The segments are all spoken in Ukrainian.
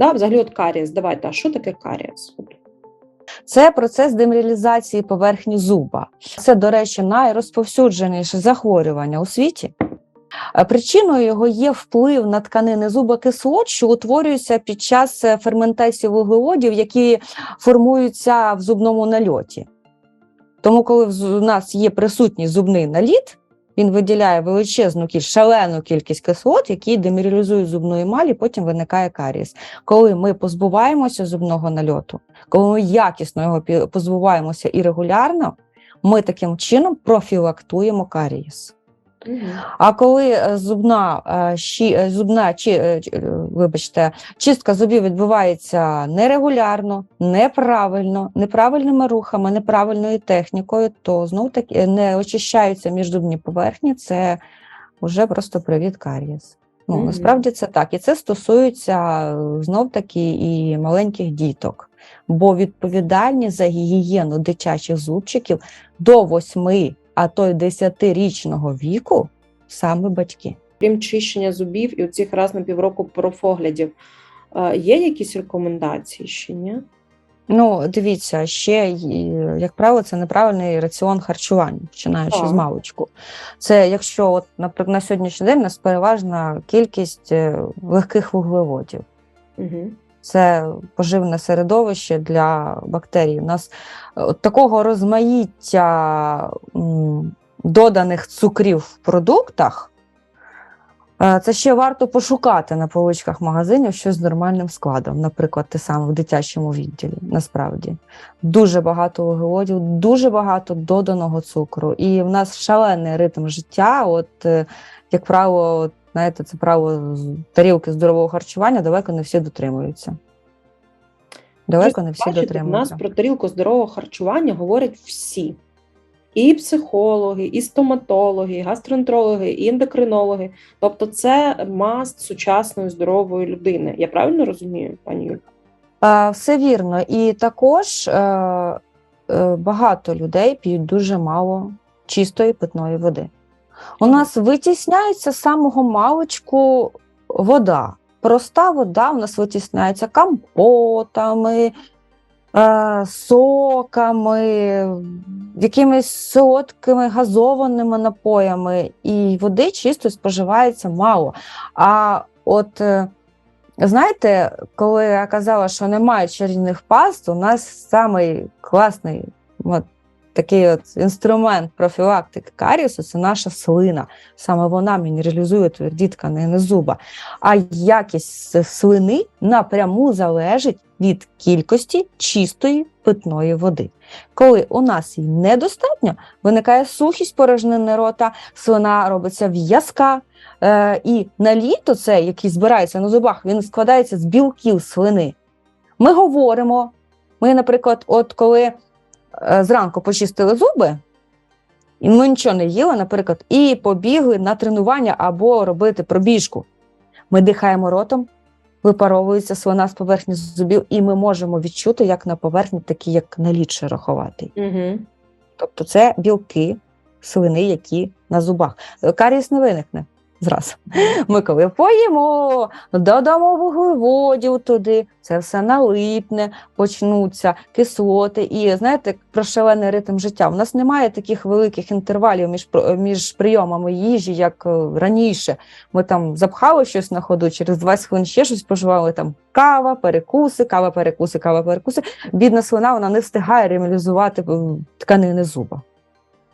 Да? Взагалі, от карієс, давайте, а що таке карієс? Це процес деміралізації поверхні зуба. Це, до речі, найрозповсюдженіше захворювання у світі. Е, Причиною його є вплив на тканини зуба кислот, що утворюються під час е, ферментації вуглеводів, які формуються в зубному нальоті. Тому, коли в нас є присутній зубний наліт, він виділяє величезну кількість, шалену кількість кислот, які деміралізують зубну емаль, і потім виникає карієс. Коли ми позбуваємося зубного нальоту, коли ми якісно його позбуваємося і регулярно, ми таким чином профілактуємо карієс. А коли е, зубна, е, щі, е, зубна чи, вибачте, чистка зубів відбувається нерегулярно, неправильно, неправильними рухами, неправильною технікою, то знов таки не очищаються міжзубні поверхні, це вже просто привід карієс. Ну, насправді це так. І це стосується знов таки і маленьких діток, бо відповідальні за гігієну дитячих зубчиків до 8, а то й 10-річного віку саме батьки. Крім чищення зубів і оцих раз на півроку профоглядів, е, є якісь рекомендації ще ні? Ну, дивіться, ще, як правило, це неправильний раціон харчування, починаючи з Так. маличку. Це якщо, от, наприклад, на сьогоднішній день у нас переважна кількість е, легких вуглеводів. Угу. Це поживне середовище для бактерій. У нас е, от такого розмаїття доданих цукрів в продуктах. е, Це ще варто пошукати на поличках магазинів щось з нормальним складом, наприклад, те саме в дитячому відділі. Насправді дуже багато вуглеводів, дуже багато доданого цукру. І в нас шалений ритм життя. От, е, як правило, знаєте, це право тарілки здорового харчування далеко не всі дотримуються. Далеко не всі Бачите, в нас про тарілку здорового харчування говорять всі. І психологи, і стоматологи, і гастроентерологи, і ендокринологи. Тобто це маст сучасної здорової людини. Я правильно розумію, пані Юль? Все вірно. І також е, е, багато людей п'ють дуже мало чистої питної води. У нас витісняється з самого маличку вода. Проста вода у нас витісняється компотами, е, соками, якимись солодкими газованими напоями, і води чисто споживається мало. А от е, знаєте, коли я казала, що немає чарівних паст, у нас самий класний такий от інструмент профілактики каріусу це наша слина. Саме вона мінералізує тверді тканини зуба. А якість слини напряму залежить від кількості чистої питної води. Коли у нас її недостатньо, виникає сухість порожнини рота, слина робиться в'язка, Е, і наліто, це, який збирається на зубах, він складається з білків слини. Ми говоримо, ми, наприклад, от коли зранку почистили зуби, і ми нічого не їли, наприклад, і побігли на тренування або робити пробіжку. Ми дихаємо ротом, випаровується слина з поверхні зубів, і ми можемо відчути, як на поверхні, такі як наліт шероховатий. Угу. Тобто це білки, слини, які на зубах. Карієс не виникне зразу. Ми коли поїмо, додамо вуглеводів туди, це все налипне, почнуться кислоти. І знаєте, про шалений ритм життя. У нас немає таких великих інтервалів між, між прийомами їжі, як е, раніше. Ми там запхали щось на ходу, через 20 хвилин ще щось споживали там кава, перекуси, кава, перекуси, кава, перекуси. Бідна слина вона не встигає ремалізувати е, тканини зуба.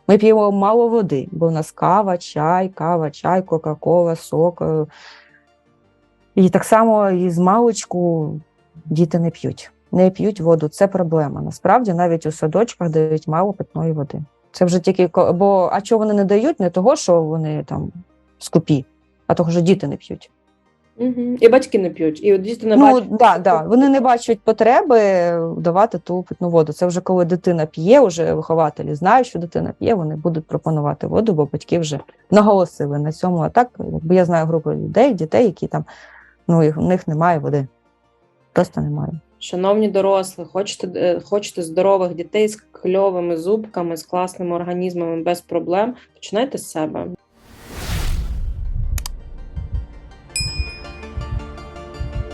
Ми п'ємо мало води, бо в нас кава, чай, кава, чай, Кока-Кола, сок. е. І так само і з маличку діти не п'ють. Не п'ють воду. Це проблема. Насправді навіть у садочках дають мало питної води. Це вже тільки бо а чого вони не дають? Не того, що вони там скупі, а того, що діти не п'ють. Угу. І батьки не п'ють, і от діти не Ну бачать. да, да. Вони не бачать потреби давати ту питну воду. Це вже коли дитина п'є, вже вихователі знають, що дитина п'є, вони будуть пропонувати воду, бо батьки вже наголосили на цьому. А так, бо я знаю групу людей, дітей, які там ну їх- у них немає води. Просто немає. Шановні дорослі, хочете, е, хочете здорових дітей з кльовими зубками, з класними організмами без проблем, починайте з себе.